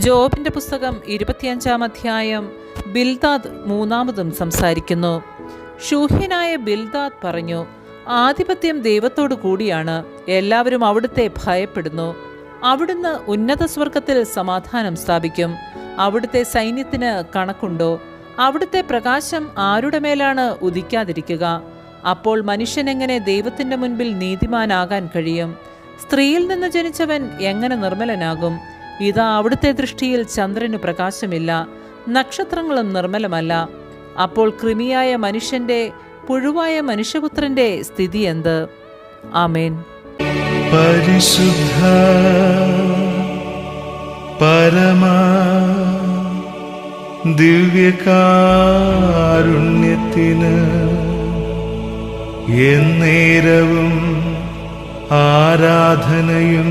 ജോബിന്റെ പുസ്തകം ഇരുപത്തിയഞ്ചാം അധ്യായം ബിൽദാദ് മൂന്നാമതും സംസാരിക്കുന്നു. ഷൂഹ്യനായ ബിൽദാദ് പറഞ്ഞു ആധിപത്യം ദൈവത്തോടു കൂടിയാണ്. എല്ലാവരും അവിടുത്തെ ഭയപ്പെടുന്നു. അവിടുന്ന് ഉന്നത സ്വർഗത്തിൽ സമാധാനം സ്ഥാപിക്കും. അവിടുത്തെ സൈന്യത്തിന് കണക്കുണ്ടോ? അവിടുത്തെ പ്രകാശം ആരുടെ മേലാണ് ഉദിക്കാതിരിക്കുക? അപ്പോൾ മനുഷ്യനെങ്ങനെ ദൈവത്തിന്റെ മുൻപിൽ നീതിമാനാകാൻ കഴിയും? സ്ത്രീയിൽ നിന്ന് ജനിച്ചവൻ എങ്ങനെ നിർമ്മലനാകും? ഇതാ അവിടുത്തെ ദൃഷ്ടിയിൽ ചന്ദ്രന് പ്രകാശമില്ല നക്ഷത്രങ്ങളും നിർമ്മലമല്ല. അപ്പോൾ കൃമിയായ മനുഷ്യന്റെ പുഴുവായ മനുഷ്യപുത്രന്റെ സ്ഥിതി എന്ത്? ആമേൻ. പരിശുദ്ധ പരമാ ദിവ്യകാരുണ്യത്തിന് എന്നേരവും ആരാധനയും